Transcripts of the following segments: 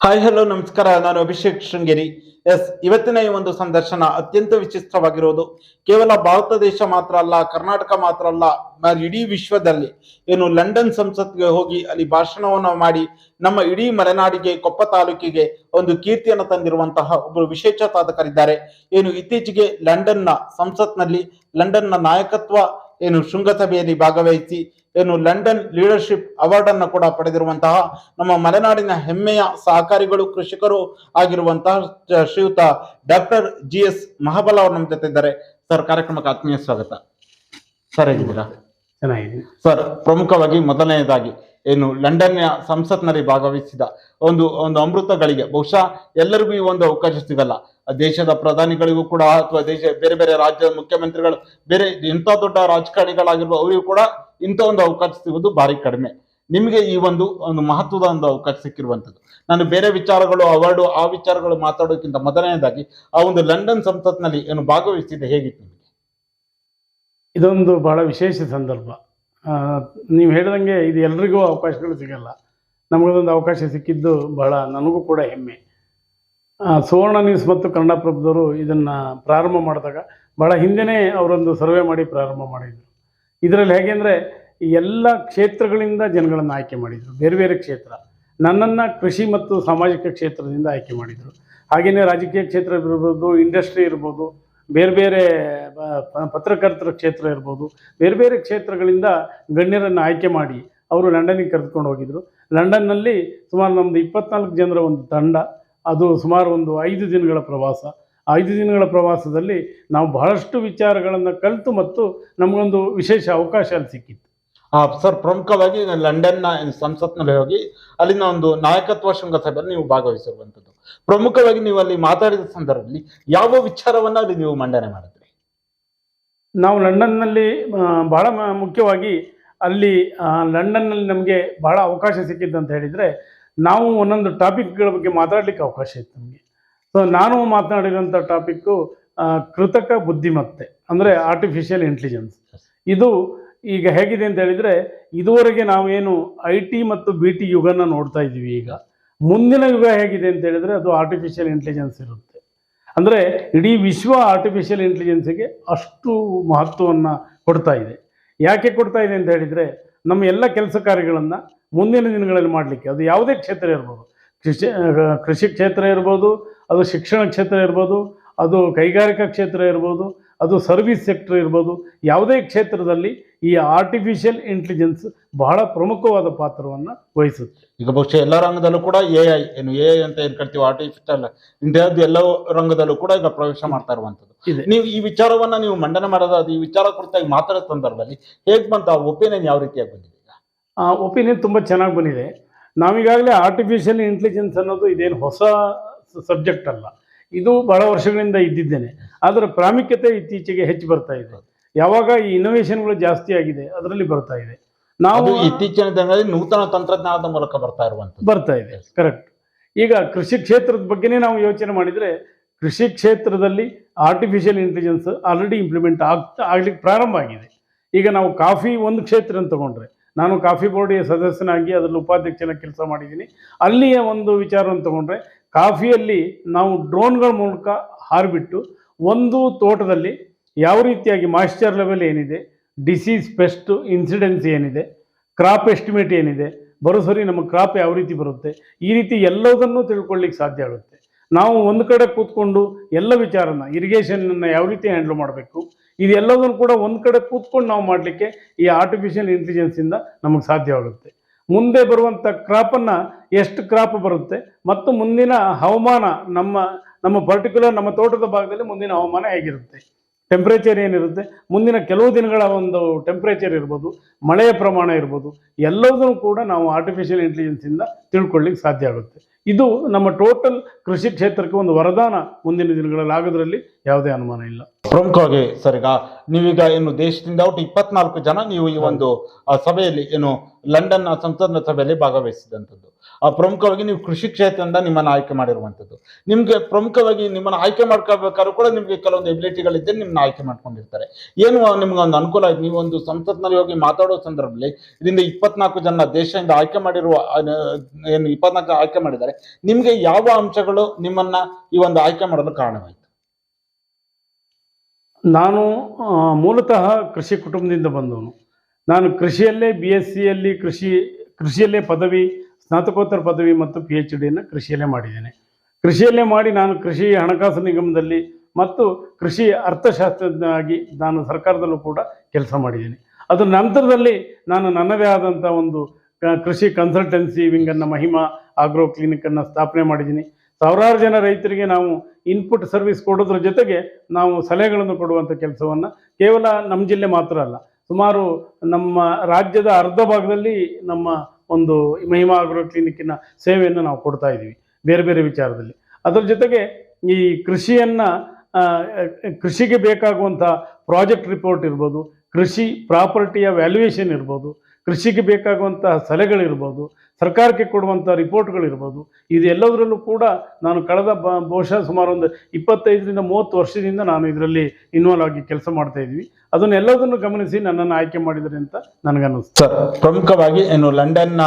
Hi hello ನಮಸ್ಕಾರ. ನಾನು Abhishek Sringeri. S ಇವತ್ತಿನ ಈ ಒಂದು ಸಂದರ್ಶನ ಅತ್ಯಂತ ವಿಚಿತ್ರವಾಗಿರುವುದು ಕೇವಲ ಭಾರತ ದೇಶ ಮಾತ್ರ ಅಲ್ಲ, ಕರ್ನಾಟಕ ಮಾತ್ರ ಅಲ್ಲ ಇಡೀ ವಿಶ್ವದಲ್ಲಿ ಏನು ಲಂಡನ್ ಸಂಸತ್ಗೆ ಹೋಗಿ ಅಲ್ಲಿ ಭಾಷಣವನ್ನು ಮಾಡಿ ನಮ್ಮ ಇಡೀ ಮಲೆನಾಡಿಗೆ, ಕೊಪ್ಪ ತಾಲೂಕಿಗೆ ಒಂದು ಕೀರ್ತಿಯನ್ನು ತಂದಿರುವಂತಹ ಒಬ್ಬರು ವಿಶೇಷ ಸಾಧಕರಿದ್ದಾರೆ ಏನು ಇತ್ತೀಚೆಗೆ ಲಂಡನ್ನ ಸಂಸತ್ನಲ್ಲಿ ಲಂಡನ್ನ ನಾಯಕತ್ವ ಏನು ಶೃಂಗಸಭೆಯಲ್ಲಿ ಭಾಗವಹಿಸಿ ಏನು ಲಂಡನ್ ಲೀಡರ್ಶಿಪ್ ಅವಾರ್ಡ್ ಅನ್ನು ಕೂಡ ಪಡೆದಿರುವಂತಹ ನಮ್ಮ ಮಲೆನಾಡಿನ ಹೆಮ್ಮೆಯ ಸಹಕಾರಿಗಳು ಕೃಷಿಕರು ಆಗಿರುವಂತಹ ಶ್ರೀ- ಶ್ರೀಯುತ ಡಾಕ್ಟರ್ ಜಿ ಎಸ್ ಮಹಾಬಲ ಅವರು ನಮ್ಮ ಜೊತೆ ಇದ್ದಾರೆ. ಸರ್ ಕಾರ್ಯಕ್ರಮಕ್ಕೆ ಆತ್ಮೀಯ ಸ್ವಾಗತ. ಸರ್ ಹೇಗಿದ್ದೀರಾ? ಚೆನ್ನಾಗಿದೆ ಸರ್ ಪ್ರಮುಖವಾಗಿ ಮೊದಲನೆಯದಾಗಿ ಏನು ಲಂಡನ್ನ ಸಂಸತ್ನಲ್ಲಿ ಭಾಗವಹಿಸಿದ ಒಂದು ಒಂದು ಅಮೃತಗಳಿಗೆ ಬಹುಶಃ ಎಲ್ಲರಿಗೂ ಈ ಒಂದು ಅವಕಾಶ ಸಿಗಲ್ಲ. ದೇಶದ ಪ್ರಧಾನಿಗಳಿಗೂ ಕೂಡ ಅಥವಾ ದೇಶ ಬೇರೆ ಬೇರೆ ರಾಜ್ಯದ ಮುಖ್ಯಮಂತ್ರಿಗಳು, ಬೇರೆ ಇಂಥ ದೊಡ್ಡ ರಾಜಕಾರಣಿಗಳಾಗಿರುವ ಅವರಿಗೂ ಕೂಡ ಇಂಥ ಒಂದು ಅವಕಾಶ ಸಿಗುವುದು ಭಾರಿ ಕಡಿಮೆ. ನಿಮಗೆ ಈ ಒಂದು ಒಂದು ಮಹತ್ವದ ಒಂದು ಅವಕಾಶ ಸಿಕ್ಕಿರುವಂಥದ್ದು. ನಾನು ಬೇರೆ ವಿಚಾರಗಳು, ಅವಾರ್ಡು, ಆ ವಿಚಾರಗಳು ಮಾತಾಡೋಕ್ಕಿಂತ ಮೊದಲನೇದಾಗಿ ಆ ಒಂದು ಲಂಡನ್ ಸಂಸತ್ನಲ್ಲಿ ಏನು ಭಾಗವಹಿಸಿದ್ದೆ ಹೇಗಿತ್ತು ಇದೊಂದು ಬಹಳ ವಿಶೇಷ ಸಂದರ್ಭ. ನೀವು ಹೇಳಿದಂಗೆ ಇದು ಎಲ್ರಿಗೂ ಅವಕಾಶಗಳು ಸಿಗಲ್ಲ. ನಮಗೊಂದು ಅವಕಾಶ ಸಿಕ್ಕಿದ್ದು ಬಹಳ, ನನಗೂ ಕೂಡ ಹೆಮ್ಮೆ. ಸುವರ್ಣ ನ್ಯೂಸ್ ಮತ್ತು ಕನ್ನಡಪ್ರಭದವರು ಇದನ್ನು ಪ್ರಾರಂಭ ಮಾಡಿದಾಗ ಬಹಳ ಹಿಂದೆಯೇ ಅವರೊಂದು ಸರ್ವೆ ಮಾಡಿ ಪ್ರಾರಂಭ ಮಾಡಿದರು. ಇದರಲ್ಲಿ ಹೇಗೆ ಅಂದರೆ ಎಲ್ಲ ಕ್ಷೇತ್ರಗಳಿಂದ ಜನಗಳನ್ನು ಆಯ್ಕೆ ಮಾಡಿದರು. ಬೇರೆ ಬೇರೆ ಕ್ಷೇತ್ರ. ನನ್ನನ್ನು ಕೃಷಿ ಮತ್ತು ಸಾಮಾಜಿಕ ಕ್ಷೇತ್ರದಿಂದ ಆಯ್ಕೆ ಮಾಡಿದರು. ಹಾಗೆಯೇ ರಾಜಕೀಯ ಕ್ಷೇತ್ರ ಇರ್ಬೋದು, ಇಂಡಸ್ಟ್ರಿ ಇರ್ಬೋದು, ಬೇರೆ ಬೇರೆ ಪತ್ರಕರ್ತರ ಕ್ಷೇತ್ರ ಇರ್ಬೋದು, ಬೇರೆ ಬೇರೆ ಕ್ಷೇತ್ರಗಳಿಂದ ಗಣ್ಯರನ್ನು ಆಯ್ಕೆ ಮಾಡಿ ಅವರು ಲಂಡನ್ನಿಗೆ ಕರೆದುಕೊಂಡು ಹೋಗಿದ್ರು. ಲಂಡನ್ನಲ್ಲಿ ಸುಮಾರು ನಮ್ಮದು ಇಪ್ಪತ್ನಾಲ್ಕು ಜನರ ಒಂದು ತಂಡ. ಅದು ಸುಮಾರು ಒಂದು ಐದು ದಿನಗಳ ಪ್ರವಾಸ. ಐದು ದಿನಗಳ ಪ್ರವಾಸದಲ್ಲಿ ನಾವು ಬಹಳಷ್ಟು ವಿಚಾರಗಳನ್ನು ಕಲಿತು ಮತ್ತು ನಮಗೊಂದು ವಿಶೇಷ ಅವಕಾಶ ಅಲ್ಲಿ ಸಿಕ್ಕಿತ್ತು. ಆ ಸರ್ ಪ್ರಮುಖವಾಗಿ ಲಂಡನ್ನ ಸಂಸತ್ನಲ್ಲಿ ಹೋಗಿ ಅಲ್ಲಿನ ಒಂದು ನಾಯಕತ್ವ ಶೃಂಗಸಭೆಯಲ್ಲಿ ನೀವು ಭಾಗವಹಿಸಿರುವಂಥದ್ದು. ಪ್ರಮುಖವಾಗಿ ನೀವು ಅಲ್ಲಿ ಮಾತಾಡಿದ ಸಂದರ್ಭದಲ್ಲಿ ಯಾವ ವಿಚಾರವನ್ನ ಅಲ್ಲಿ ನೀವು ಮಂಡನೆ ಮಾಡಿದ್ರಿ? ನಾವು ಲಂಡನ್ನಲ್ಲಿ ಬಹಳ ಮುಖ್ಯವಾಗಿ ಅಲ್ಲಿ ಲಂಡನ್ನಲ್ಲಿ ನಮಗೆ ಬಹಳ ಅವಕಾಶ ಸಿಕ್ಕಿದ್ದಂತ ಅಂತ ಹೇಳಿದರೆ ನಾವು ಒಂದೊಂದು ಟಾಪಿಕ್ಗಳ ಬಗ್ಗೆ ಮಾತಾಡಲಿಕ್ಕೆ ಅವಕಾಶ ಇತ್ತು ನಮಗೆ. ಸೊ ನಾನು ಮಾತನಾಡಿರೋಂಥ ಟಾಪಿಕ್ಕು ಕೃತಕ ಬುದ್ಧಿಮತ್ತೆ, ಅಂದರೆ ಆರ್ಟಿಫಿಷಿಯಲ್ ಇಂಟೆಲಿಜೆನ್ಸ್ ಇದು ಈಗ ಹೇಗಿದೆ ಅಂತ ಹೇಳಿದರೆ, ಇದುವರೆಗೆ ನಾವೇನು ಐ ಟಿ ಮತ್ತು ಬಿ ಟಿ ಯುಗನ ನೋಡ್ತಾ ಇದ್ದೀವಿ ಈಗ. ಮುಂದಿನ ಯುಗ ಹೇಗಿದೆ ಅಂತ ಹೇಳಿದರೆ ಅದು ಆರ್ಟಿಫಿಷಿಯಲ್ ಇಂಟೆಲಿಜೆನ್ಸ್ ಇರುತ್ತೆ. ಅಂದರೆ ಇಡೀ ವಿಶ್ವ ಆರ್ಟಿಫಿಷಿಯಲ್ ಇಂಟೆಲಿಜೆನ್ಸಿಗೆ ಅಷ್ಟು ಮಹತ್ವವನ್ನು ಕೊಡ್ತಾ ಇದೆ. ಯಾಕೆ ಕೊಡ್ತಾ ಇದೆ ಅಂತ ಹೇಳಿದರೆ, ನಮ್ಮ ಎಲ್ಲ ಕೆಲಸ ಕಾರ್ಯಗಳನ್ನು ಮುಂದಿನ ದಿನಗಳಲ್ಲಿ ಮಾಡಲಿಕ್ಕೆ. ಅದು ಯಾವುದೇ ಕ್ಷೇತ್ರ ಇರ್ಬೋದು. ಕೃಷಿ ಕೃಷಿ ಕ್ಷೇತ್ರ ಇರ್ಬೋದು ಅದು ಶಿಕ್ಷಣ ಕ್ಷೇತ್ರ ಇರ್ಬೋದು ಅದು ಕೈಗಾರಿಕಾ ಕ್ಷೇತ್ರ ಇರ್ಬೋದು ಅದು ಸರ್ವಿಸ್ ಸೆಕ್ಟರ್ ಇರ್ಬೋದು ಯಾವುದೇ ಕ್ಷೇತ್ರದಲ್ಲಿ ಈ ಆರ್ಟಿಫಿಷಿಯಲ್ ಇಂಟೆಲಿಜೆನ್ಸ್ ಬಹಳ ಪ್ರಮುಖವಾದ ಪಾತ್ರವನ್ನು ವಹಿಸುತ್ತೆ. ಈಗ ಬಹುಶಃ ಎಲ್ಲ ರಂಗದಲ್ಲೂ ಕೂಡ ಎ ಐ ಏನು ಎ ಐ ಅಂತ ಏನು ಕರಿತೀವಿ ಆರ್ಟಿಫಿಷಿಯಲ್ ಇಂಡಿಯಾದ ಎಲ್ಲ ರಂಗದಲ್ಲೂ ಕೂಡ ಈಗ ಪ್ರವೇಶ ಮಾಡ್ತಾ ಇರುವಂಥದ್ದು. ಇದೆ. ನೀವು ಈ ವಿಚಾರವನ್ನು ನೀವು ಮಂಡನೆ ಮಾಡೋದಾದ ಈ ವಿಚಾರ ಕುರಿತಾಗಿ ಮಾತಾಡೋ ಸಂದರ್ಭದಲ್ಲಿ ಹೇಗೆ ಬಂತ ಒಪಿನಿಯನ್ ಯಾವ ರೀತಿಯಾಗಿ ಬಂದಿದೆ? ಒಪಿನಿಯನ್ ತುಂಬ ಚೆನ್ನಾಗಿ ಬಂದಿದೆ. ನಾವೀಗಾಗಲೇ ಆರ್ಟಿಫಿಷಿಯಲ್ ಇಂಟೆಲಿಜೆನ್ಸ್ ಅನ್ನೋದು ಇದೇನು ಹೊಸ ಸಬ್ಜೆಕ್ಟ್ ಅಲ್ಲ. ಇದು ಬಹಳ ವರ್ಷಗಳಿಂದ ಇದ್ದಿದ್ದೇನೆ. ಅದರ ಪ್ರಾಮುಖ್ಯತೆ ಇತ್ತೀಚೆಗೆ ಹೆಚ್ಚು ಬರ್ತಾ ಇದೆ. ಯಾವಾಗ ಈ ಇನೋವೇಷನ್ಗಳು ಜಾಸ್ತಿ ಆಗಿದೆ ಅದರಲ್ಲಿ ಬರ್ತಾ ಇದೆ. ನಾವು ಇತ್ತೀಚಿನ ದಿನದಲ್ಲಿ ನೂತನ ತಂತ್ರಜ್ಞಾನದ ಮೂಲಕ ಬರ್ತಾ ಇರುವಂತ ಬರ್ತಾ ಇದೆ. ಕರೆಕ್ಟ್ ಈಗ ಕೃಷಿ ಕ್ಷೇತ್ರದ ಬಗ್ಗೆನೇ ನಾವು ಯೋಚನೆ ಮಾಡಿದರೆ ಕೃಷಿ ಕ್ಷೇತ್ರದಲ್ಲಿ ಆರ್ಟಿಫಿಷಿಯಲ್ ಇಂಟೆಲಿಜೆನ್ಸ್ ಆಲ್ರೆಡಿ ಇಂಪ್ಲಿಮೆಂಟ್ ಆಗ್ತಾ ಆಗ್ಲಿಕ್ಕೆ ಪ್ರಾರಂಭ ಆಗಿದೆ. ಈಗ ನಾವು ಕಾಫಿ ಒಂದು ಕ್ಷೇತ್ರ ಅಂತ ತಗೊಂಡ್ರೆ ನಾನು ಕಾಫಿ ಬೋರ್ಡಿಯ ಸದಸ್ಯನಾಗಿ ಅದರಲ್ಲಿ ಉಪಾಧ್ಯಕ್ಷನ ಕೆಲಸ ಮಾಡಿದ್ದೀನಿ. ಅಲ್ಲಿಯ ಒಂದು ವಿಚಾರವನ್ನು ತಗೊಂಡ್ರೆ, ಕಾಫಿಯಲ್ಲಿ ನಾವು ಡ್ರೋನ್ಗಳ ಮೂಲಕ ಹಾರಿಬಿಟ್ಟು ಒಂದು ತೋಟದಲ್ಲಿ ಯಾವ ರೀತಿಯಾಗಿ ಮಾಯಿಶ್ಚರ್ ಲೆವೆಲ್ ಏನಿದೆ ಡಿಸೀಸ್ ಪೆಸ್ಟ್ ಇನ್ಸಿಡೆನ್ಸ್ ಏನಿದೆ ಕ್ರಾಪ್ ಎಸ್ಟಿಮೇಟ್ ಏನಿದೆ ಬರೋಸರಿ ನಮ್ಮ ಕ್ರಾಪ್ ಯಾವ ರೀತಿ ಬರುತ್ತೆ, ಈ ರೀತಿ ಎಲ್ಲದನ್ನೂ ತಿಳ್ಕೊಳ್ಳಿಕ್ಕೆ ಸಾಧ್ಯ ಆಗುತ್ತೆ. ನಾವು ಒಂದು ಕಡೆ ಕೂತ್ಕೊಂಡು ಎಲ್ಲ ವಿಚಾರನ ಇರಿಗೇಷನ್ ಯಾವ ರೀತಿ ಹ್ಯಾಂಡಲ್ ಮಾಡಬೇಕು, ಇದೆಲ್ಲದನ್ನು ಕೂಡ ಒಂದು ಕಡೆ ಕೂತ್ಕೊಂಡು ನಾವು ಮಾಡಲಿಕ್ಕೆ ಈ ಆರ್ಟಿಫಿಷಿಯಲ್ ಇಂಟೆಲಿಜೆನ್ಸಿಂದ ನಮಗೆ ಸಾಧ್ಯವಾಗುತ್ತೆ. ಮುಂದೆ ಬರುವಂಥ ಕ್ರಾಪನ್ನು ಎಷ್ಟು ಕ್ರಾಪ್ ಬರುತ್ತೆ, ಮತ್ತು ಮುಂದಿನ ಹವಾಮಾನ, ನಮ್ಮ ನಮ್ಮ ಪರ್ಟಿಕ್ಯುಲರ್ ನಮ್ಮ ತೋಟದ ಭಾಗದಲ್ಲಿ ಮುಂದಿನ ಹವಾಮಾನ ಹೇಗಿರುತ್ತೆ ಟೆಂಪ್ರೇಚರ್ ಏನಿರುತ್ತೆ, ಮುಂದಿನ ಕೆಲವು ದಿನಗಳ ಒಂದು ಟೆಂಪ್ರೇಚರ್ ಇರ್ಬೋದು, ಮಳೆಯ ಪ್ರಮಾಣ ಇರ್ಬೋದು, ಎಲ್ಲದನ್ನು ಕೂಡ ನಾವು ಆರ್ಟಿಫಿಷಿಯಲ್ ಇಂಟೆಲಿಜೆನ್ಸಿಂದ ತಿಳ್ಕೊಳ್ಳಿಕ್ಕೆ ಸಾಧ್ಯ ಆಗುತ್ತೆ. ಇದು ನಮ್ಮ ಟೋಟಲ್ ಕೃಷಿ ಕ್ಷೇತ್ರಕ್ಕೆ ಒಂದು ವರದಾನ ಮುಂದಿನ ದಿನಗಳಲ್ಲಿ ಆಗೋದ್ರಲ್ಲಿ ಯಾವುದೇ ಅನುಮಾನ ಇಲ್ಲ. ಪ್ರಮುಖವಾಗಿ ಸರ್, ಈಗ ನೀವೀಗ ಏನು ದೇಶದಿಂದ ಒಟ್ಟು ಇಪ್ಪತ್ನಾಲ್ಕು ಜನ ನೀವು ಈ ಒಂದು ಸಭೆಯಲ್ಲಿ, ಏನು, ಲಂಡನ್ ಸಂಸದನ ಸಭೆಯಲ್ಲಿ ಭಾಗವಹಿಸಿದಂಥದ್ದು. ಆ, ಪ್ರಮುಖವಾಗಿ ನೀವು ಕೃಷಿ ಕ್ಷೇತ್ರದಿಂದ ನಿಮ್ಮನ್ನ ಆಯ್ಕೆ ಮಾಡಿರುವಂಥದ್ದು. ನಿಮ್ಗೆ ಪ್ರಮುಖವಾಗಿ ನಿಮ್ಮನ್ನ ಆಯ್ಕೆ ಮಾಡ್ಕೋಬೇಕಾದ್ರೂ ಕೂಡ ನಿಮಗೆ ಕೆಲವೊಂದು ಎಬಿಲಿಟಿಗಳಿದ್ದರೆ ನಿಮ್ಮನ್ನ ಆಯ್ಕೆ ಮಾಡ್ಕೊಂಡಿರ್ತಾರೆ. ಏನು ನಿಮ್ಗೆ ಒಂದು ಅನುಕೂಲ ಆಯ್ತು? ನೀವು ಒಂದು ಸಂಸತ್ನಲ್ಲಿ ಹೋಗಿ ಮಾತಾಡೋ ಸಂದರ್ಭದಲ್ಲಿ ಇದರಿಂದ ಇಪ್ಪತ್ನಾಲ್ಕು ಜನ ದೇಶದಿಂದ ಆಯ್ಕೆ ಮಾಡಿರುವ ಏನು, ಇಪ್ಪತ್ನಾಲ್ಕು ಆಯ್ಕೆ ಮಾಡಿದ್ದಾರೆ. ನಿಮ್ಗೆ ಯಾವ ಅಂಶಗಳು ನಿಮ್ಮನ್ನ ಈ ಒಂದು ಆಯ್ಕೆ ಮಾಡಲು ಕಾರಣವಾಯಿತು? ನಾನು ಮೂಲತಃ ಕೃಷಿ ಕುಟುಂಬದಿಂದ ಬಂದವನು. ನಾನು ಕೃಷಿಯಲ್ಲೇ ಬಿ ಎಸ್ ಸಿಯಲ್ಲಿ ಕೃಷಿ, ಕೃಷಿಯಲ್ಲೇ ಪದವಿ, ಸ್ನಾತಕೋತ್ತರ ಪದವಿ ಮತ್ತು ಪಿ ಎಚ್ ಡಿಯನ್ನು ಕೃಷಿಯಲ್ಲೇ ಮಾಡಿದ್ದೇನೆ. ಕೃಷಿಯಲ್ಲೇ ಮಾಡಿ ನಾನು ಕೃಷಿ ಹಣಕಾಸು ನಿಗಮದಲ್ಲಿ ಮತ್ತು ಕೃಷಿ ಅರ್ಥಶಾಸ್ತ್ರಜ್ಞಾಗಿ ನಾನು ಸರ್ಕಾರದಲ್ಲೂ ಕೂಡ ಕೆಲಸ ಮಾಡಿದ್ದೀನಿ. ಅದರ ನಂತರದಲ್ಲಿ ನಾನು ನನ್ನದೇ ಆದಂಥ ಒಂದು ಕೃಷಿ ಕನ್ಸಲ್ಟೆನ್ಸಿ ವಿಂಗನ್ನು ಮಹಿಮಾ ಆಗ್ರೋ ಕ್ಲಿನಿಕನ್ನು ಸ್ಥಾಪನೆ ಮಾಡಿದ್ದೀನಿ. ಸಾವಿರಾರು ಜನ ರೈತರಿಗೆ ನಾವು ಇನ್ಪುಟ್ ಸರ್ವಿಸ್ ಕೊಡೋದ್ರ ಜೊತೆಗೆ ನಾವು ಸಲಹೆಗಳನ್ನು ಕೊಡುವಂಥ ಕೆಲಸವನ್ನು ಕೇವಲ ನಮ್ಮ ಜಿಲ್ಲೆ ಮಾತ್ರ ಅಲ್ಲ, ಸುಮಾರು ನಮ್ಮ ರಾಜ್ಯದ ಅರ್ಧ ಭಾಗದಲ್ಲಿ ನಮ್ಮ ಒಂದು ಮಹಿಮಾ ಆಗ್ರೋ ಕ್ಲಿನಿಕ್ಕಿನ ಸೇವೆಯನ್ನು ನಾವು ಕೊಡ್ತಾ ಇದ್ದೀವಿ ಬೇರೆ ಬೇರೆ ವಿಚಾರದಲ್ಲಿ. ಅದರ ಜೊತೆಗೆ ಈ ಕೃಷಿಯನ್ನು ಕೃಷಿಗೆ ಬೇಕಾಗುವಂಥ ಪ್ರಾಜೆಕ್ಟ್ ರಿಪೋರ್ಟ್ ಇರ್ಬೋದು, ಕೃಷಿ ಪ್ರಾಪರ್ಟಿಯ ವ್ಯಾಲ್ಯೂಯೇಷನ್ ಇರ್ಬೋದು ಕೃಷಿಗೆ ಬೇಕಾಗುವಂತಹ ಸಲಹೆಗಳಿರ್ಬೋದು ಸರ್ಕಾರಕ್ಕೆ ಕೊಡುವಂಥ ರಿಪೋರ್ಟ್ಗಳಿರ್ಬೋದು ಇದೆಲ್ಲದರಲ್ಲೂ ಕೂಡ ನಾನು ಕಳೆದ ಬ ಬಹುಶಃ ಸುಮಾರು ಒಂದು ಇಪ್ಪತ್ತೈದರಿಂದ ಮೂವತ್ತು ವರ್ಷದಿಂದ ನಾನು ಇದರಲ್ಲಿ ಇನ್ವಾಲ್ವ್ ಆಗಿ ಕೆಲಸ ಮಾಡ್ತಾ ಇದ್ವಿ ಅದನ್ನೆಲ್ಲದನ್ನು ಗಮನಿಸಿ ನನ್ನನ್ನು ಆಯ್ಕೆ ಮಾಡಿದರೆ ಅಂತ ನನಗನ್ನಿಸ್ತು ಸರ್ ಪ್ರಮುಖವಾಗಿ ಏನು ಲಂಡನ್ನ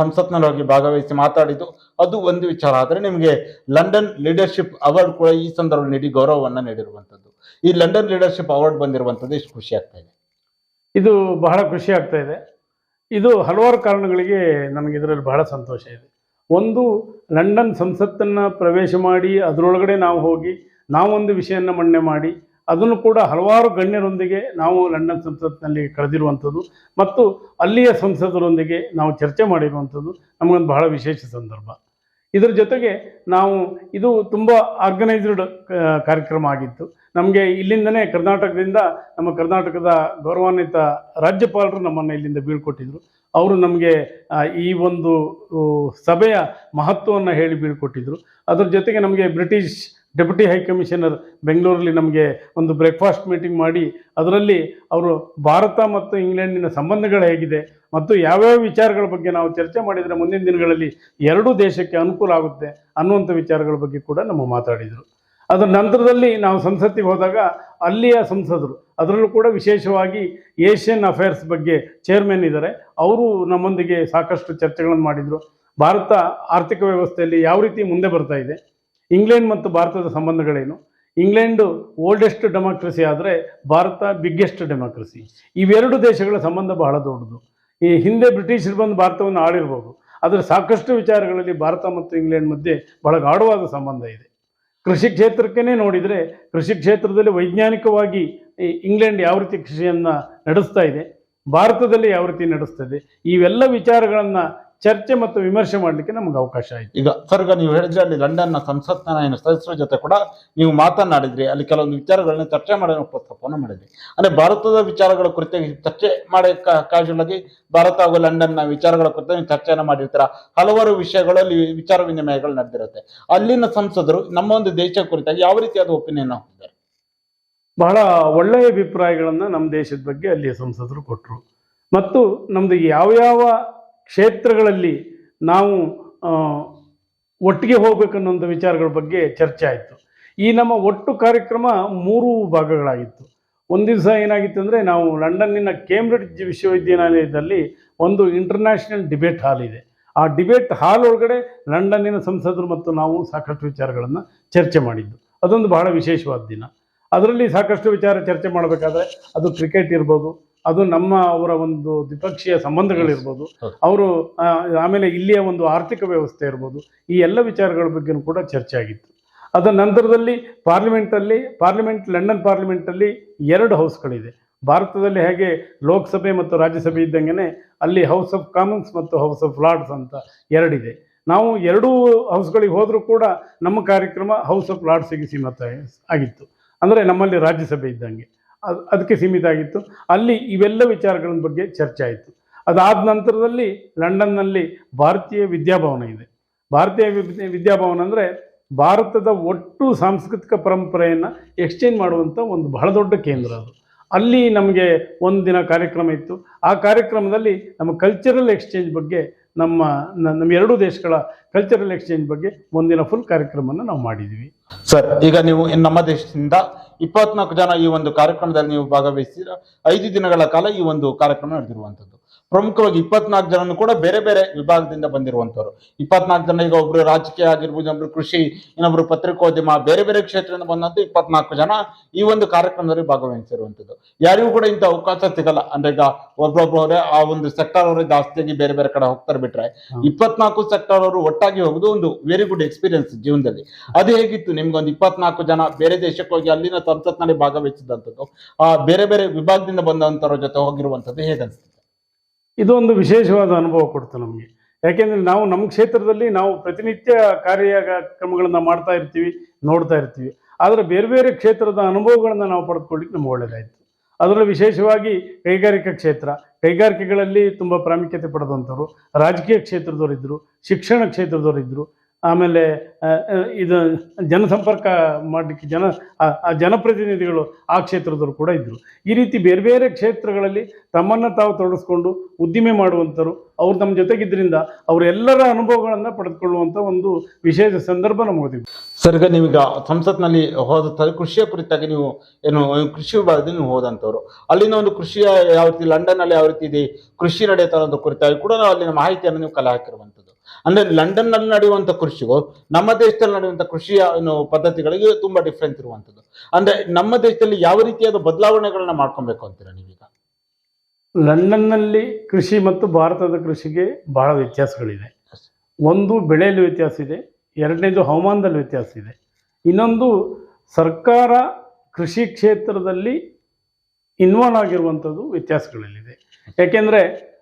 ಸಂಸತ್ನಲ್ಲಿ ಹೋಗಿ ಭಾಗವಹಿಸಿ ಮಾತಾಡಿದ್ದು ಅದು ಒಂದು ವಿಚಾರ. ಆದರೆ ನಿಮಗೆ ಲಂಡನ್ ಲೀಡರ್ಶಿಪ್ ಅವಾರ್ಡ್ ಕೂಡ ಈ ಸಂದರ್ಭದಲ್ಲಿ ನೀಡಿ ಗೌರವವನ್ನು ನೀಡಿರುವಂಥದ್ದು. ಈ ಲಂಡನ್ ಲೀಡರ್ಶಿಪ್ ಅವಾರ್ಡ್ ಬಂದಿರುವಂಥದ್ದು ಎಷ್ಟು ಖುಷಿ ಆಗ್ತಾ ಇದೆ. ಇದು ಬಹಳ ಖುಷಿ ಆಗ್ತಾ ಇದೆ. ಇದು ಹಲವಾರು ಕಾರಣಗಳಿಗೆ ನಮಗೆ ಇದರಲ್ಲಿ ಬಹಳ ಸಂತೋಷ ಇದೆ. ಒಂದು, ಲಂಡನ್ ಸಂಸತ್ತನ್ನು ಪ್ರವೇಶ ಮಾಡಿ, ಅದರೊಳಗಡೆ ನಾವು ಹೋಗಿ, ನಾವೊಂದು ವಿಷಯವನ್ನು ಮಂಡನೆ ಮಾಡಿ, ಅದನ್ನು ಕೂಡ ಹಲವಾರು ಗಣ್ಯರೊಂದಿಗೆ ನಾವು ಲಂಡನ್ ಸಂಸತ್ನಲ್ಲಿ ಕಳೆದಿರುವಂಥದ್ದು ಮತ್ತು ಅಲ್ಲಿಯ ಸಂಸದರೊಂದಿಗೆ ನಾವು ಚರ್ಚೆ ಮಾಡಿರುವಂಥದ್ದು ನಮಗೊಂದು ಬಹಳ ವಿಶೇಷ ಸಂದರ್ಭ. ಇದರ ಜೊತೆಗೆ ನಾವು ಇದು ತುಂಬ ಆರ್ಗನೈಸ್ಡ್ ಕಾರ್ಯಕ್ರಮ ಆಗಿತ್ತು. ನಮಗೆ ಇಲ್ಲಿಂದನೇ ಕರ್ನಾಟಕದಿಂದ ನಮ್ಮ ಕರ್ನಾಟಕದ ಗೌರವಾನ್ವಿತ ರಾಜ್ಯಪಾಲರು ನಮ್ಮನ್ನು ಇಲ್ಲಿಂದ ಬೀಳ್ಕೊಟ್ಟಿದ್ರು. ಅವರು ನಮಗೆ ಈ ಒಂದು ಸಭೆಯ ಮಹತ್ವವನ್ನು ಹೇಳಿ ಬೀಳ್ಕೊಟ್ಟಿದ್ರು. ಅದರ ಜೊತೆಗೆ ನಮಗೆ ಬ್ರಿಟಿಷ್ ಡೆಪ್ಯೂಟಿ ಹೈಕಮಿಷನರ್ ಬೆಂಗಳೂರಲ್ಲಿ ನಮಗೆ ಒಂದು ಬ್ರೇಕ್ಫಾಸ್ಟ್ ಮೀಟಿಂಗ್ ಮಾಡಿ, ಅದರಲ್ಲಿ ಅವರು ಭಾರತ ಮತ್ತು ಇಂಗ್ಲೆಂಡಿನ ಸಂಬಂಧಗಳು ಹೇಗಿದೆ ಮತ್ತು ಯಾವ್ಯಾವ ವಿಚಾರಗಳ ಬಗ್ಗೆ ನಾವು ಚರ್ಚೆ ಮಾಡಿದರೆ ಮುಂದಿನ ದಿನಗಳಲ್ಲಿ ಎರಡೂ ದೇಶಕ್ಕೆ ಅನುಕೂಲ ಆಗುತ್ತೆ ಅನ್ನುವಂಥ ವಿಚಾರಗಳ ಬಗ್ಗೆ ಕೂಡ ನಮ್ಮ ಮಾತಾಡಿದರು. ಅದರ ನಂತರದಲ್ಲಿ ನಾವು ಸಂಸತ್ತಿಗೆ ಹೋದಾಗ ಅಲ್ಲಿಯ ಸಂಸದರು, ಅದರಲ್ಲೂ ಕೂಡ ವಿಶೇಷವಾಗಿ ಏಷ್ಯನ್ ಅಫೇರ್ಸ್ ಬಗ್ಗೆ ಚೇರ್ಮನ್ ಇದ್ದಾರೆ. ಅವರು ನಮ್ಮೊಂದಿಗೆ ಸಾಕಷ್ಟು ಚರ್ಚೆಗಳನ್ನು ಮಾಡಿದರು. ಭಾರತ ಆರ್ಥಿಕ ವ್ಯವಸ್ಥೆಯಲ್ಲಿ ಯಾವ ರೀತಿ ಮುಂದೆ ಬರ್ತಾ ಇದೆ, ಇಂಗ್ಲೆಂಡ್ ಮತ್ತು ಭಾರತದ ಸಂಬಂಧಗಳೇನು, ಇಂಗ್ಲೆಂಡು ಓಲ್ಡೆಸ್ಟ್ ಡೆಮಾಕ್ರಸಿ ಆದರೆ ಭಾರತ ಬಿಗ್ಗೆಸ್ಟ್ ಡೆಮಾಕ್ರಸಿ, ಇವೆರಡು ದೇಶಗಳ ಸಂಬಂಧ ಬಹಳ ದೊಡ್ಡದು. ಈ ಹಿಂದೆ ಬ್ರಿಟಿಷರು ಬಂದು ಭಾರತವನ್ನು ಆಳಿರ್ಬೋದು. ಆದರೆ ಸಾಕಷ್ಟು ವಿಚಾರಗಳಲ್ಲಿ ಭಾರತ ಮತ್ತು ಇಂಗ್ಲೆಂಡ್ ಮಧ್ಯೆ ಬಹಳ ಗಾಢವಾದ ಸಂಬಂಧ ಇದೆ. ಕೃಷಿ ಕ್ಷೇತ್ರಕ್ಕೇ ನೋಡಿದರೆ ಕೃಷಿ ಕ್ಷೇತ್ರದಲ್ಲಿ ವೈಜ್ಞಾನಿಕವಾಗಿ ಇಂಗ್ಲೆಂಡ್ ಯಾವ ರೀತಿ ಕೃಷಿಯನ್ನು ನಡೆಸ್ತಾ ಇದೆ, ಭಾರತದಲ್ಲಿ ಯಾವ ರೀತಿ ನಡೆಸ್ತದೆ ಇವೆಲ್ಲ ವಿಚಾರಗಳನ್ನು ಚರ್ಚೆ ಮತ್ತು ವಿಮರ್ಶೆ ಮಾಡಲಿಕ್ಕೆ ನಮ್ಗೆ ಅವಕಾಶ ಆಯಿತು. ಈಗ ಸರ್ ಈಗ ನೀವು ಹೇಳಿದ್ರೆ ಅಲ್ಲಿ ಲಂಡನ್ನ ಸಂಸತ್ನ ಏನು ಸದಸ್ಯರ ಜೊತೆ ಕೂಡ ನೀವು ಮಾತನಾಡಿದ್ರಿ. ಅಲ್ಲಿ ಕೆಲವೊಂದು ವಿಚಾರಗಳನ್ನ ಚರ್ಚೆ ಮಾಡೋ ಪ್ರಸ್ತಾಪವನ್ನು ಮಾಡಿದ್ರಿ. ಅಂದ್ರೆ ಭಾರತದ ವಿಚಾರಗಳ ಕುರಿತಾಗಿ ಚರ್ಚೆ ಮಾಡೋ ಕ್ಯಾಶುವಲ್ ಆಗಿ ಭಾರತ ಹಾಗೂ ಲಂಡನ್ನ ವಿಚಾರಗಳ ಕುರಿತು ನೀವು ಚರ್ಚೆಯನ್ನ ಮಾಡಿರ್ತೀರ? ಹಲವಾರು ವಿಷಯಗಳಲ್ಲಿ ವಿಚಾರ ವಿನಿಮಯಗಳು ನಡೆದಿರುತ್ತೆ. ಅಲ್ಲಿನ ಸಂಸದರು ನಮ್ಮ ಒಂದು ದೇಶ ಕುರಿತಾಗಿ ಯಾವ ರೀತಿಯಾದ ಒಪಿನಿಯನ್ ಹೊಂದಿದ್ದಾರೆ ಬಹಳ ಒಳ್ಳೆಯ ಅಭಿಪ್ರಾಯಗಳನ್ನು ನಮ್ಮ ದೇಶದ ಬಗ್ಗೆ ಅಲ್ಲಿಯ ಸಂಸದರು ಕೊಟ್ಟರು ಮತ್ತು ನಮ್ಮದು ಯಾವ್ಯಾವ ಕ್ಷೇತ್ರಗಳಲ್ಲಿ ನಾವು ಒಟ್ಟಿಗೆ ಒಂದು ವಿಚಾರಗಳ ಬಗ್ಗೆ ಚರ್ಚೆ ಆಯಿತು. ಈ ನಮ್ಮ ಒಟ್ಟು ಕಾರ್ಯಕ್ರಮ ಮೂರು ಭಾಗಗಳಾಗಿತ್ತು. ಒಂದು ದಿವಸ ಏನಾಗಿತ್ತು ಅಂದರೆ ನಾವು ಲಂಡನ್ನಿನ ಕೇಂಬ್ರಿಡ್ಜ್ ವಿಶ್ವವಿದ್ಯಾನಿಲಯದಲ್ಲಿ ಒಂದು ಇಂಟರ್ನ್ಯಾಷನಲ್ ಡಿಬೇಟ್ ಹಾಲ್ ಇದೆ. ಆ ಡಿಬೇಟ್ ಹಾಲ್ ಒಳಗಡೆ ಲಂಡನ್ನಿನ ಸಂಸದರು ಮತ್ತು ನಾವು ಸಾಕಷ್ಟು ವಿಚಾರಗಳನ್ನು ಚರ್ಚೆ ಮಾಡಿದ್ದು. ಅದೊಂದು ಬಹಳ ವಿಶೇಷವಾದ ದಿನ. ಅದರಲ್ಲಿ ಸಾಕಷ್ಟು ವಿಚಾರ ಚರ್ಚೆ ಮಾಡಬೇಕಾದ್ರೆ ಅದು ಕ್ರಿಕೆಟ್ ಇರ್ಬೋದು ಅದು ನಮ್ಮ ಅವರ ಒಂದು ದ್ವಿಪಕ್ಷೀಯ ಸಂಬಂಧಗಳಿರ್ಬೋದು. ಅವರು ಆಮೇಲೆ ಇಲ್ಲಿಯ ಒಂದು ಆರ್ಥಿಕ ವ್ಯವಸ್ಥೆ ಇರ್ಬೋದು. ಈ ಎಲ್ಲ ವಿಚಾರಗಳ ಬಗ್ಗೆನೂ ಕೂಡ ಚರ್ಚೆ ಆಗಿತ್ತು. ಅದರ ನಂತರದಲ್ಲಿ ಪಾರ್ಲಿಮೆಂಟಲ್ಲಿ ಪಾರ್ಲಿಮೆಂಟ್ ಲಂಡನ್ ಪಾರ್ಲಿಮೆಂಟಲ್ಲಿ ಎರಡು ಹೌಸ್ಗಳಿದೆ. ಭಾರತದಲ್ಲಿ ಹೇಗೆ ಲೋಕಸಭೆ ಮತ್ತು ರಾಜ್ಯಸಭೆ ಇದ್ದಂಗೆ ಅಲ್ಲಿ house of commons and house of lords ಅಂತ ಎರಡಿದೆ. ನಾವು ಎರಡೂ ಹೌಸ್ಗಳಿಗೆ ಹೋದರೂ ಕೂಡ ನಮ್ಮ ಕಾರ್ಯಕ್ರಮ ಹೌಸ್ ಆಫ್ ಲಾರ್ಡ್ಸಿಗೆ ಸೀಮಿತ ಆಗಿತ್ತು. ಅಂದರೆ ನಮ್ಮಲ್ಲಿ ರಾಜ್ಯಸಭೆ ಇದ್ದಂಗೆ. ಅದು ಅದಕ್ಕೆ ಸೀಮಿತ ಆಗಿತ್ತು. ಅಲ್ಲಿ ಇವೆಲ್ಲ ವಿಚಾರಗಳ ಬಗ್ಗೆ ಚರ್ಚೆ ಆಯಿತು. ಅದಾದ ನಂತರದಲ್ಲಿ ಲಂಡನ್ನಲ್ಲಿ ಭಾರತೀಯ ವಿದ್ಯಾಭವನ ಇದೆ. ಭಾರತೀಯ ವಿದ್ಯಾ- ವಿದ್ಯಾಭವನ ಅಂದರೆ ಭಾರತದ ಒಟ್ಟು ಸಾಂಸ್ಕೃತಿಕ ಪರಂಪರೆಯನ್ನು ಎಕ್ಸ್ಚೇಂಜ್ ಮಾಡುವಂಥ ಒಂದು ಬಹಳ ದೊಡ್ಡ ಕೇಂದ್ರ ಅದು. ಅಲ್ಲಿ ನಮಗೆ ಒಂದು ದಿನ ಕಾರ್ಯಕ್ರಮ ಇತ್ತು. ಆ ಕಾರ್ಯಕ್ರಮದಲ್ಲಿ ನಮ್ಮ ಕಲ್ಚರಲ್ ಎಕ್ಸ್ಚೇಂಜ್ ಬಗ್ಗೆ ನಮ್ಮ ನಮ್ಮ ಎರಡೂ ದೇಶಗಳ ಕಲ್ಚರಲ್ ಎಕ್ಸ್ಚೇಂಜ್ ಬಗ್ಗೆ ಒಂದಿನ ಫುಲ್ ಕಾರ್ಯಕ್ರಮವನ್ನು ನಾವು ಮಾಡಿದ್ವಿ. ಸರ್, ಈಗ ನೀವು ನಮ್ಮ ದೇಶದಿಂದ ಇಪ್ಪತ್ನಾಲ್ಕು ಜನ ಈ ಒಂದು ಕಾರ್ಯಕ್ರಮದಲ್ಲಿ ನೀವು ಭಾಗವಹಿಸಿದ ಐದು ದಿನಗಳ ಕಾಲ ಈ ಒಂದು ಕಾರ್ಯಕ್ರಮ ನಡೆದಿರುವಂತದ್ದು. ಪ್ರಮುಖವಾಗಿ ಇಪ್ಪತ್ನಾಲ್ಕು ಜನನು ಕೂಡ ಬೇರೆ ಬೇರೆ ವಿಭಾಗದಿಂದ ಬಂದಿರುವಂತವ್ರು ಇಪ್ಪತ್ನಾಲ್ಕು ಜನ ಈಗ ಒಬ್ರು ರಾಜಕೀಯ ಆಗಿರ್ಬೋದು ಒಬ್ರು ಕೃಷಿ ಇನ್ನೊಬ್ರು ಪತ್ರಿಕೋದ್ಯಮ ಬೇರೆ ಬೇರೆ ಕ್ಷೇತ್ರದಿಂದ ಬಂದಂತ ಇಪ್ಪತ್ನಾಲ್ಕು ಜನ ಈ ಒಂದು ಕಾರ್ಯಕ್ರಮದಲ್ಲಿ ಭಾಗವಹಿಸಿರುವಂತದ್ದು ಯಾರಿಗೂ ಕೂಡ ಇಂಥ ಅವಕಾಶ ಸಿಗಲ್ಲ. ಅಂದ್ರೆ ಈಗ ಒಬ್ಬೊಬ್ಬರೇ ಆ ಒಂದು ಸೆಕ್ಟರ್ ಅವರೇ ಜಾಸ್ತಿಯಾಗಿ ಬೇರೆ ಬೇರೆ ಕಡೆ ಹೋಗ್ತಾರೆ ಬಿಟ್ರೆ. ಇಪ್ಪತ್ನಾಲ್ಕು ಸೆಕ್ಟರ್ ಅವರು ಒಟ್ಟಾಗಿ ಹೋಗುದು ಒಂದು ವೆರಿ ಗುಡ್ ಎಕ್ಸ್ಪೀರಿಯನ್ಸ್ ಜೀವನದಲ್ಲಿ. ಅದು ಹೇಗಿತ್ತು? ನಿಮ್ಗೊಂದು ಇಪ್ಪತ್ನಾಲ್ಕು ಜನ ಬೇರೆ ದೇಶಕ್ಕೆ ಹೋಗಿ ಅಲ್ಲಿನ ಸಂಸತ್ನಲ್ಲಿ ಭಾಗವಹಿಸಿದಂಥದ್ದು ಆ ಬೇರೆ ಬೇರೆ ವಿಭಾಗದಿಂದ ಬಂದಂತವ್ರ ಜೊತೆ ಹೋಗಿರುವಂತದ್ದು ಹೇಗನ್ಸುತ್ತೆ ಇದು ಒಂದು ವಿಶೇಷವಾದ ಅನುಭವ ಕೊಡ್ತು ನಮಗೆ. ಯಾಕೆಂದರೆ ನಾವು ನಮ್ಮ ಕ್ಷೇತ್ರದಲ್ಲಿ ನಾವು ಪ್ರತಿನಿತ್ಯ ಕಾರ್ಯಕ್ರಮಗಳನ್ನು ಮಾಡ್ತಾ ಇರ್ತೀವಿ, ನೋಡ್ತಾ ಇರ್ತೀವಿ. ಆದರೆ ಬೇರೆ ಬೇರೆ ಕ್ಷೇತ್ರದ ಅನುಭವಗಳನ್ನು ನಾವು ಪಡೆದುಕೊಳ್ಳಿಕ್ಕೆ ನಮ್ಗೆ ಒಳ್ಳೆಯದಾಯಿತು ಅದರಲ್ಲಿ ವಿಶೇಷವಾಗಿ ಕೈಗಾರಿಕಾ ಕ್ಷೇತ್ರ. ಕೈಗಾರಿಕೆಗಳಲ್ಲಿ ತುಂಬ ಪ್ರಾಮುಖ್ಯತೆ ಪಡೆದಂಥವ್ರು, ರಾಜಕೀಯ ಕ್ಷೇತ್ರದವರಿದ್ದರು ಶಿಕ್ಷಣ ಕ್ಷೇತ್ರದವರಿದ್ದರು ಆಮೇಲೆ ಇದು ಜನಸಂಪರ್ಕ ಮಾಡಲಿಕ್ಕೆ ಜನ, ಆ ಜನಪ್ರತಿನಿಧಿಗಳು ಆ ಕ್ಷೇತ್ರದವರು ಕೂಡ ಇದ್ದರು ಈ ರೀತಿ ಬೇರೆ ಬೇರೆ ಕ್ಷೇತ್ರಗಳಲ್ಲಿ ತಮ್ಮನ್ನು ತಾವು ತೊಡಗಿಸ್ಕೊಂಡು ಉದ್ದಿಮೆ ಮಾಡುವಂಥರು ಅವ್ರು ನಮ್ಮ ಜೊತೆಗಿದ್ದರಿಂದ ಅವರೆಲ್ಲರ ಅನುಭವಗಳನ್ನು ಪಡೆದುಕೊಳ್ಳುವಂಥ ಒಂದು ವಿಶೇಷ ಸಂದರ್ಭ ನಮಗೆ ಸರ್, ಈಗ ನೀವೀಗ ಸಂಸತ್ನಲ್ಲಿ ಹೋದ ಕೃಷಿಯ ಕುರಿತಾಗಿ ನೀವು ಏನು, ಕೃಷಿ ವಿಭಾಗದಲ್ಲಿ ನೀವು ಹೋದಂಥವ್ರು. ಅಲ್ಲಿನ ಒಂದು ಕೃಷಿಯ ಯಾವ ರೀತಿ, ಲಂಡನ್ನಲ್ಲಿ ಯಾವ ರೀತಿ ಇದೆ, ಕೃಷಿ ನಡೆಯುತ್ತೆ ಅನ್ನೋದು ಕುರಿತಾಗಿ ಕೂಡ ನಾವು ಅಲ್ಲಿನ ಮಾಹಿತಿಯನ್ನು ನೀವು ಕಲೆ ಹಾಕಿರುವಂತದ್ದು ಅಂದ್ರೆ ಲಂಡನ್ನಲ್ಲಿ ನಡೆಯುವಂತ ಕೃಷಿಗೂ ನಮ್ಮ ದೇಶದಲ್ಲಿ ನಡೆಯುವಂತ ಕೃಷಿಯ ಪದ್ಧತಿಗಳಿಗೆ ತುಂಬಾ ಡಿಫ್ರೆನ್ಸ್ ಇರುವಂತದ್ದು. ಅಂದ್ರೆ ನಮ್ಮ ದೇಶದಲ್ಲಿ ಯಾವ ರೀತಿಯಾದ ಬದಲಾವಣೆಗಳನ್ನ ಮಾಡ್ಕೊಬೇಕು ಅಂತೀರಾ ನೀವೀಗ? ಲಂಡನ್ನಲ್ಲಿ ಕೃಷಿ ಮತ್ತು ಭಾರತದ ಕೃಷಿಗೆ ಬಹಳ ವ್ಯತ್ಯಾಸಗಳಿದೆ. ಒಂದು ಬೆಳೆಯಲ್ಲಿ ವ್ಯತ್ಯಾಸ ಇದೆ, ಎರಡನೇದು ಹವಾಮಾನದಲ್ಲಿ ವ್ಯತ್ಯಾಸ ಇದೆ. ಇನ್ನೊಂದು ಸರ್ಕಾರ ಕೃಷಿ ಕ್ಷೇತ್ರದಲ್ಲಿ ಇನ್ವಾಲ್ವ್ ಆಗಿರುವಂಥದ್ದು ವ್ಯತ್ಯಾಸಗಳಲ್ಲಿದೆ. ಯಾಕೆಂದರೆ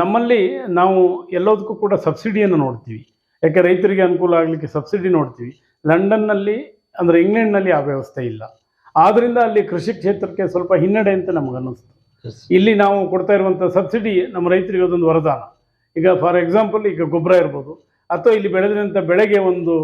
ನಮ್ಮಲ್ಲಿ ನಾವು ಎಲ್ಲದಕ್ಕೂ ಕೂಡ ಸಬ್ಸಿಡಿಯನ್ನು ನೋಡ್ತೀವಿ. ಯಾಕೆ ರೈತರಿಗೆ ಅನುಕೂಲ ಆಗಲಿಕ್ಕೆ ಸಬ್ಸಿಡಿ ನೋಡ್ತೀವಿ. ಲಂಡನ್ನಲ್ಲಿ ಅಂದರೆ ಇಂಗ್ಲೆಂಡ್ನಲ್ಲಿ ಆ ವ್ಯವಸ್ಥೆ ಇಲ್ಲ. ಆದ್ದರಿಂದ ಅಲ್ಲಿ ಕೃಷಿ ಕ್ಷೇತ್ರಕ್ಕೆ ಸ್ವಲ್ಪ ಹಿನ್ನಡೆ ಅಂತ ನಮಗನ್ನಿಸ್ತು. ಇಲ್ಲಿ ನಾವು ಕೊಡ್ತಾ ಇರುವಂಥ ಸಬ್ಸಿಡಿ ನಮ್ಮ ರೈತರಿಗೆ ಅದೊಂದು ವರದಾನ. ಈಗ ಫಾರ್ ಎಕ್ಸಾಂಪಲ್ ಈಗ ಗೊಬ್ಬರ ಇರ್ಬೋದು. ಅಥವಾ ಇಲ್ಲಿ ಬೆಳೆದಿರೋಂಥ ಬೆಳೆಗೆ ಒಂದು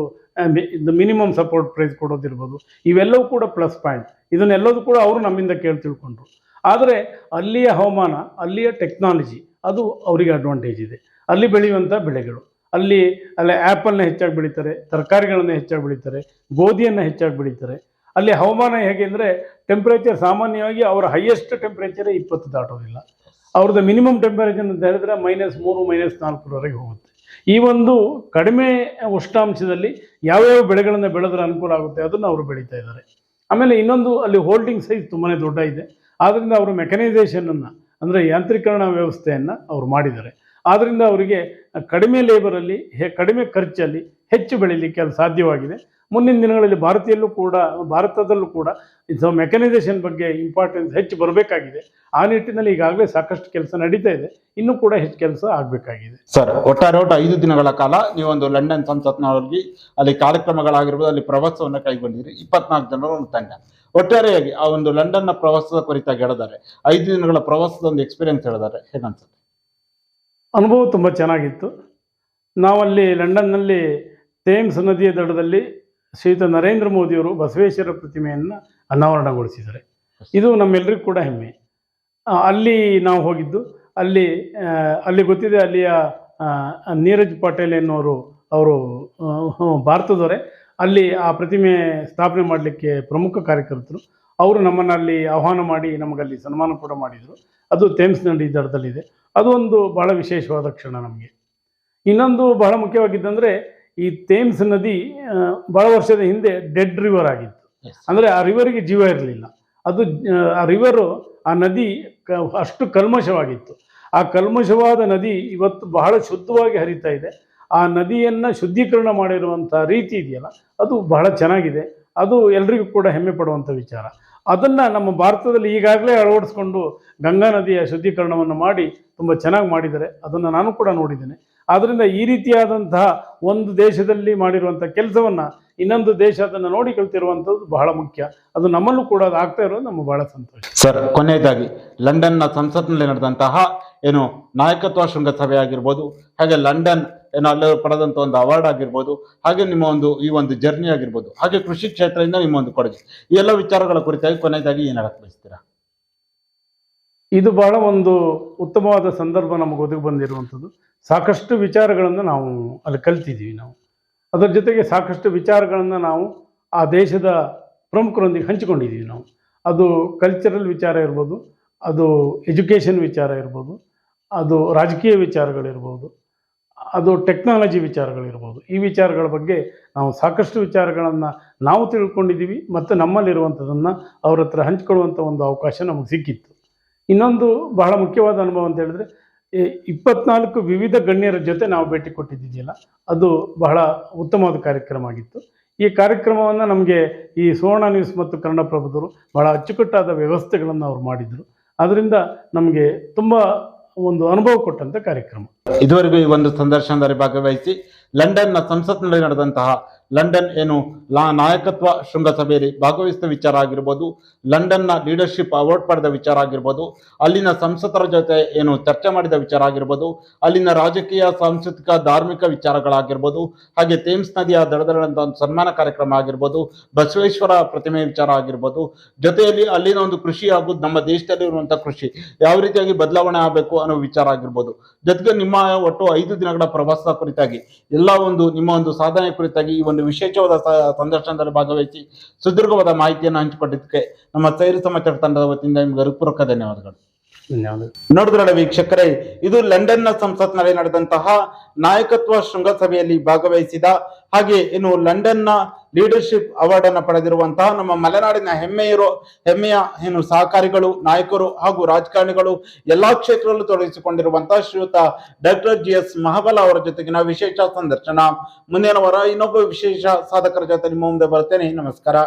ಮಿನಿಮಮ್ ಸಪೋರ್ಟ್ ಪ್ರೈಸ್ ಕೊಡೋದಿರ್ಬೋದು ಇವೆಲ್ಲವೂ ಕೂಡ ಪ್ಲಸ್ ಪಾಯಿಂಟ್ ಇದನ್ನೆಲ್ಲದೂ ಕೂಡ ಅವರು ನಮ್ಮಿಂದ ಕೇಳಿ ತಿಳ್ಕೊಂಡ್ರು. ಆದರೆ ಅಲ್ಲಿಯ ಹವಾಮಾನ ಅಲ್ಲಿಯ ಟೆಕ್ನಾಲಜಿ ಅದು ಅವರಿಗೆ ಅಡ್ವಾಂಟೇಜ್ ಇದೆ. ಅಲ್ಲಿ ಬೆಳೆಯುವಂಥ ಬೆಳೆಗಳು. ಅಲ್ಲಿ ಅಲ್ಲಿ ಆ್ಯಪಲ್ನ ಹೆಚ್ಚಾಗಿ ಬೆಳೀತಾರೆ, ತರಕಾರಿಗಳನ್ನು ಹೆಚ್ಚಾಗಿ ಬೆಳೀತಾರೆ, ಗೋಧಿಯನ್ನು ಹೆಚ್ಚಾಗಿ ಬೆಳೀತಾರೆ. ಅಲ್ಲಿ ಹವಾಮಾನ ಹೇಗೆ ಅಂದರೆ ಟೆಂಪ್ರೇಚರ್ ಸಾಮಾನ್ಯವಾಗಿ ಅವರ ಹೈಯೆಸ್ಟ್ ಟೆಂಪ್ರೇಚರೇ ಇಪ್ಪತ್ತು ದಾಟೋದಿಲ್ಲ. ಅವ್ರದ್ದು ಮಿನಿಮಮ್ ಟೆಂಪರೇಚರ್ ಅಂತ ಹೇಳಿದ್ರೆ ಮೈನಸ್ ಮೂರು ಮೈನಸ್ ನಾಲ್ಕರವರೆಗೆ ಹೋಗುತ್ತೆ. ಈ ಒಂದು ಕಡಿಮೆ ಉಷ್ಣಾಂಶದಲ್ಲಿ ಯಾವ್ಯಾವ ಬೆಳೆಗಳನ್ನು ಬೆಳೆದ್ರೆ ಅನುಕೂಲ ಆಗುತ್ತೆ ಅದನ್ನು ಅವರು ಬೆಳೀತಾ ಇದ್ದಾರೆ. ಆಮೇಲೆ ಇನ್ನೊಂದು ಅಲ್ಲಿ ಹೋಲ್ಡಿಂಗ್ ಸೈಜ್ ತುಂಬಾ ದೊಡ್ಡ ಇದೆ. ಆದ್ದರಿಂದ ಅವರು ಮೆಕನೈಸೇಷನನ್ನು ಅಂದರೆ ಯಾಂತ್ರೀಕರಣ ವ್ಯವಸ್ಥೆಯನ್ನು ಅವ್ರು ಮಾಡಿದ್ದಾರೆ. ಆದ್ದರಿಂದ ಅವರಿಗೆ ಕಡಿಮೆ ಲೇಬರಲ್ಲಿ ಕಡಿಮೆ ಖರ್ಚಲ್ಲಿ ಹೆಚ್ಚು ಬೆಳೀಲಿಕ್ಕೆ ಅದು ಸಾಧ್ಯವಾಗಿದೆ. ಮುಂದಿನ ದಿನಗಳಲ್ಲಿ ಭಾರತೀಯಲ್ಲೂ ಕೂಡ, ಭಾರತದಲ್ಲೂ ಕೂಡ ಇದು ಮೆಕನೈಸೇಷನ್ ಬಗ್ಗೆ ಇಂಪಾರ್ಟೆನ್ಸ್ ಹೆಚ್ಚು ಬರಬೇಕಾಗಿದೆ. ಆ ನಿಟ್ಟಿನಲ್ಲಿ ಈಗಾಗಲೇ ಸಾಕಷ್ಟು ಕೆಲಸ ನಡೀತಾ ಇದೆ. ಇನ್ನೂ ಕೂಡ ಹೆಚ್ಚು ಕೆಲಸ ಆಗಬೇಕಾಗಿದೆ. ಸರ್, ಒಟ್ಟಾರೆ ಒಟ್ಟು ಐದು ದಿನಗಳ ಕಾಲ ನೀವೊಂದು ಲಂಡನ್ ಸಂಸತ್ನವರಿಗೆ ಅಲ್ಲಿ ಕಾರ್ಯಕ್ರಮಗಳಾಗಿರ್ಬೋದು, ಅಲ್ಲಿ ಪ್ರವಾಸವನ್ನು ಕೈಗೊಂಡಿರಿ ಇಪ್ಪತ್ನಾಲ್ಕು ಜನರ ಒಂದು ತಂಡ ಒಟ್ಟಾರೆಯಾಗಿ ಆ ಒಂದು ಲಂಡನ್ನ ಪ್ರವಾಸದ ಕುರಿತಾಗಿ ಹೇಳಿದ್ದಾರೆ. ಐದು ದಿನಗಳ ಪ್ರವಾಸದ ಒಂದು ಎಕ್ಸ್ಪೀರಿಯನ್ಸ್ ಹೇಳಿದ್ದಾರೆ. ಹೇಗನ್ಸುತ್ತೆ ಅನುಭವ ತುಂಬ ಚೆನ್ನಾಗಿತ್ತು. ನಾವಲ್ಲಿ ಲಂಡನ್ನಲ್ಲಿ ಥೇಮ್ಸ್ ನದಿಯ ದಡದಲ್ಲಿ ಶ್ರೀಯುತ ನರೇಂದ್ರ ಮೋದಿಯವರು ಬಸವೇಶ್ವರ ಪ್ರತಿಮೆಯನ್ನು ಅನಾವರಣಗೊಳಿಸಿದ್ದಾರೆ. ಇದು ನಮ್ಮೆಲ್ಲರಿಗೂ ಕೂಡ ಹೆಮ್ಮೆ. ಅಲ್ಲಿ ನಾವು ಹೋಗಿದ್ದು, ಅಲ್ಲಿ ಅಲ್ಲಿ ಗೊತ್ತಿದೆ ಅಲ್ಲಿಯ ನೀರಜ್ ಪಟೇಲ್ ಎನ್ನುವರು ಅವರು ಭಾರತದವರೆ. ಅಲ್ಲಿ ಆ ಪ್ರತಿಮೆ ಸ್ಥಾಪನೆ ಮಾಡಲಿಕ್ಕೆ ಪ್ರಮುಖ ಕಾರ್ಯಕರ್ತರು. ಅವರು ನಮ್ಮನ್ನು ಅಲ್ಲಿ ಆಹ್ವಾನ ಮಾಡಿ ನಮಗಲ್ಲಿ ಸನ್ಮಾನ ಕೂಡ ಮಾಡಿದರು. ಅದು ಥೇಮ್ಸ್ ನದಿ ದಡದಲ್ಲಿದೆ. ಅದು ಒಂದು ಬಹಳ ವಿಶೇಷವಾದ ಕ್ಷಣ ನಮಗೆ. ಇನ್ನೊಂದು ಬಹಳ ಮುಖ್ಯವಾಗಿದ್ದಂದರೆ ಈ ತೇಮ್ಸ್ ನದಿ ಬಹಳ ವರ್ಷದ ಹಿಂದೆ ಡೆಡ್ ರಿವರ್ ಆಗಿತ್ತು. ಅಂದರೆ ಆ ರಿವರಿಗೆ ಜೀವ ಇರಲಿಲ್ಲ. ಅದು ಆ, ರಿವರು ಆ ನದಿ ಅಷ್ಟು ಕಲ್ಮಶವಾಗಿತ್ತು. ಆ ಕಲ್ಮಶವಾದ ನದಿ ಇವತ್ತು ಬಹಳ ಶುದ್ಧವಾಗಿ ಹರಿತಾ ಇದೆ. ಆ ನದಿಯನ್ನು ಶುದ್ಧೀಕರಣ ಮಾಡಿರುವಂಥ ರೀತಿ ಇದೆಯಲ್ಲ ಅದು ಬಹಳ ಚೆನ್ನಾಗಿದೆ. ಅದು ಎಲ್ರಿಗೂ ಕೂಡ ಹೆಮ್ಮೆ ಪಡುವಂಥ ವಿಚಾರ. ಅದನ್ನು ನಮ್ಮ ಭಾರತದಲ್ಲಿ ಈಗಾಗಲೇ ಅಳವಡಿಸ್ಕೊಂಡು ಗಂಗಾ ನದಿಯ ಶುದ್ಧೀಕರಣವನ್ನು ಮಾಡಿ ತುಂಬ ಚೆನ್ನಾಗಿ ಮಾಡಿದ್ದಾರೆ. ಅದನ್ನು ನಾನು ಕೂಡ ನೋಡಿದ್ದೇನೆ. ಆದ್ದರಿಂದ ಈ ರೀತಿಯಾದಂತಹ ಒಂದು ದೇಶದಲ್ಲಿ ಮಾಡಿರುವಂಥ ಕೆಲಸವನ್ನು ಇನ್ನೊಂದು ದೇಶ ಅದನ್ನು ನೋಡಿ ಕಲ್ತಿರುವಂಥದ್ದು ಬಹಳ ಮುಖ್ಯ. ಅದು ನಮ್ಮಲ್ಲೂ ಕೂಡ ಅದು ಆಗ್ತಾ ಇರೋದು ನಮಗೆ ಬಹಳ ಸಂತೋಷ. ಸರ್, ಕೊನೆಯದಾಗಿ ಲಂಡನ್ನ ಸಂಸತ್ನಲ್ಲಿ ನಡೆದಂತಹ ಏನು ನಾಯಕತ್ವ ಶೃಂಗಸಭೆ ಆಗಿರ್ಬೋದು ಹಾಗೆ ಲಂಡನ್ ಏನು ಅಲ್ಲಿ ಪಡೆದಂಥ ಒಂದು ಅವಾರ್ಡ್ ಆಗಿರ್ಬೋದು, ಹಾಗೆ ನಿಮ್ಮ ಒಂದು ಈ ಒಂದು ಜರ್ನಿ ಆಗಿರ್ಬೋದು, ಹಾಗೆ ಕೃಷಿ ಕ್ಷೇತ್ರದಿಂದ ನಿಮ್ಮ ಒಂದು ಕೊಡುಗೆ. ಈ ಎಲ್ಲ ವಿಚಾರಗಳ ಕುರಿತಾಗಿ ಕೊನೆಯದಾಗಿ ಏನು ಹೇಳಕ್ ಬಯಸ್ತೀರಾ? ಇದು ಬಹಳ ಒಂದು ಉತ್ತಮವಾದ ಸಂದರ್ಭ ನಮಗೆ ಒದಗಿ ಬಂದಿರುವಂಥದ್ದು. ಸಾಕಷ್ಟು ವಿಚಾರಗಳನ್ನು ನಾವು ಅಲ್ಲಿ ಕಲ್ತಿದ್ದೀವಿ ನಾವು. ಅದರ ಜೊತೆಗೆ ಸಾಕಷ್ಟು ವಿಚಾರಗಳನ್ನು ನಾವು ಆ ದೇಶದ ಪ್ರಮುಖರೊಂದಿಗೆ ಹಂಚಿಕೊಂಡಿದ್ದೀವಿ ನಾವು. ಅದು ಕಲ್ಚರಲ್ ವಿಚಾರ ಇರ್ಬೋದು, ಅದು ಎಜುಕೇಷನ್ ವಿಚಾರ ಇರ್ಬೋದು, ಅದು ರಾಜಕೀಯ ವಿಚಾರಗಳಿರ್ಬೋದು ಅದು ಟೆಕ್ನಾಲಜಿ ವಿಚಾರಗಳಿರ್ಬೋದು. ಈ ವಿಚಾರಗಳ ಬಗ್ಗೆ ನಾವು ಸಾಕಷ್ಟು ವಿಚಾರಗಳನ್ನು ನಾವು ತಿಳ್ಕೊಂಡಿದ್ದೀವಿ ಮತ್ತು ನಮ್ಮಲ್ಲಿರುವಂಥದ್ದನ್ನು ಅವ್ರ ಹತ್ರ ಹಂಚ್ಕೊಳ್ಳುವಂಥ ಒಂದು ಅವಕಾಶ ನಮಗೆ ಸಿಕ್ಕಿತ್ತು. ಇನ್ನೊಂದು ಬಹಳ ಮುಖ್ಯವಾದ ಅನುಭವ ಅಂತ ಹೇಳಿದ್ರೆ ಇಪ್ಪತ್ನಾಲ್ಕು ವಿವಿಧ ಗಣ್ಯರ ಜೊತೆ ನಾವು ಭೇಟಿ ಕೊಟ್ಟಿದ್ದಿದ್ದಿಲ್ಲ. ಅದು ಬಹಳ ಉತ್ತಮವಾದ ಕಾರ್ಯಕ್ರಮ ಆಗಿತ್ತು. ಈ ಕಾರ್ಯಕ್ರಮವನ್ನು ನಮಗೆ ಈ ಸುವರ್ಣ ನ್ಯೂಸ್ ಮತ್ತು ಕನ್ನಡಪ್ರಭದವರು ಬಹಳ ಅಚ್ಚುಕಟ್ಟಾದ ವ್ಯವಸ್ಥೆಗಳನ್ನು ಅವ್ರು ಮಾಡಿದರು. ಅದರಿಂದ ನಮಗೆ ತುಂಬ ಒಂದು ಅನುಭವ ಕೊಟ್ಟಂತ ಕಾರ್ಯಕ್ರಮ. ಇದುವರೆಗೂ ಈ ಒಂದು ಸಂದರ್ಶನದಲ್ಲಿ ಭಾಗವಹಿಸಿ ಲಂಡನ್ನ ಸಂಸತ್ನಲ್ಲಿ ನಡೆದಂತಹ ಲಂಡನ್ ಏನು ಲಾ ನಾಯಕತ್ವ ಶೃಂಗಸಭೆಯಲ್ಲಿ ಭಾಗವಹಿಸಿದ ವಿಚಾರ ಆಗಿರ್ಬೋದು, ಲಂಡನ್ನ ಲೀಡರ್ಶಿಪ್ ಅವಾರ್ಡ್ ಪಡೆದ ವಿಚಾರ ಆಗಿರ್ಬೋದು, ಅಲ್ಲಿನ ಸಂಸದರ ಜೊತೆ ಏನು ಚರ್ಚೆ ಮಾಡಿದ ವಿಚಾರ ಆಗಿರ್ಬೋದು, ಅಲ್ಲಿನ ರಾಜಕೀಯ, ಸಾಂಸ್ಕೃತಿಕ, ಧಾರ್ಮಿಕ ವಿಚಾರಗಳಾಗಿರ್ಬೋದು, ಹಾಗೆ ಥೇಮ್ಸ್ ನದಿಯ ದಡದಲ್ಲಂತ ಒಂದು ಸನ್ಮಾನ ಕಾರ್ಯಕ್ರಮ ಆಗಿರ್ಬೋದು, ಬಸವೇಶ್ವರ ಪ್ರತಿಮೆ ವಿಚಾರ ಆಗಿರ್ಬೋದು, ಜೊತೆಯಲ್ಲಿ ಅಲ್ಲಿನ ಒಂದು ಕೃಷಿ ಹಾಗೂ ನಮ್ಮ ದೇಶದಲ್ಲಿ ಇರುವಂತಹ ಕೃಷಿ ಯಾವ ರೀತಿಯಾಗಿ ಬದಲಾವಣೆ ಆಗಬೇಕು ಅನ್ನೋ ವಿಚಾರ ಆಗಿರ್ಬೋದು. ಜೊತೆಗೆ ನಿಮ್ಮ ಒಟ್ಟು ಐದು ದಿನಗಳ ಪ್ರವಾಸ ಕುರಿತಾಗಿ, ಎಲ್ಲ ಒಂದು ನಿಮ್ಮ ಒಂದು ಸಾಧನೆ ಕುರಿತಾಗಿ ಈ ಒಂದು ವಿಶೇಷವಾದ ಸ- ಸಂದರ್ಶನದಲ್ಲಿ ಭಾಗವಹಿಸಿ ಸುದೀರ್ಘವಾದ ಮಾಹಿತಿಯನ್ನು ಹಂಚಿಕೊಟ್ಟಿದ್ದಕ್ಕೆ ನಮ್ಮ ಸೈರು ಸಮಾಚಾರ ತಂಡದ ವತಿಯಿಂದ ನಿಮಗೆ ಹೃತ್ಪೂರ್ವಕ ಧನ್ಯವಾದಗಳು. ಧನ್ಯವಾದ ನೋಡಿದ್ರಲ್ಲ ವೀಕ್ಷಕರೇ ಇದು ಲಂಡನ್ನ ಸಂಸತ್ನಲ್ಲಿ ನಡೆದಂತಹ ನಾಯಕತ್ವ ಶೃಂಗಸಭೆಯಲ್ಲಿ ಭಾಗವಹಿಸಿದ ಹಾಗೆ ಇನ್ನು ಲಂಡನ್ನ ಲೀಡರ್ಶಿಪ್ ಅವಾರ್ಡ್ ಅನ್ನು ಪಡೆದಿರುವಂತಹ ನಮ್ಮ ಮಲೆನಾಡಿನ ಹೆಮ್ಮೆಯಿರೋ, ಹೆಮ್ಮೆಯ ಏನು ಸಹಕಾರಿಗಳು, ನಾಯಕರು ಹಾಗೂ ರಾಜಕಾರಣಿಗಳು ಎಲ್ಲಾ ಕ್ಷೇತ್ರದಲ್ಲೂ ತೊಡಗಿಸಿಕೊಂಡಿರುವಂತಹ ಶ್ರೀಯುತ ಡಾಕ್ಟರ್ ಜಿ ಎಸ್ ಮಹಾಬಲ ಅವರ ಜೊತೆಗಿನ ವಿಶೇಷ ಸಂದರ್ಶನ. ಮುಂದಿನ ವಾರ ಇನ್ನೊಬ್ಬ ವಿಶೇಷ ಸಾಧಕರ ಜೊತೆ ನಿಮ್ಮ ಮುಂದೆ ಬರ್ತೇನೆ ನಮಸ್ಕಾರ.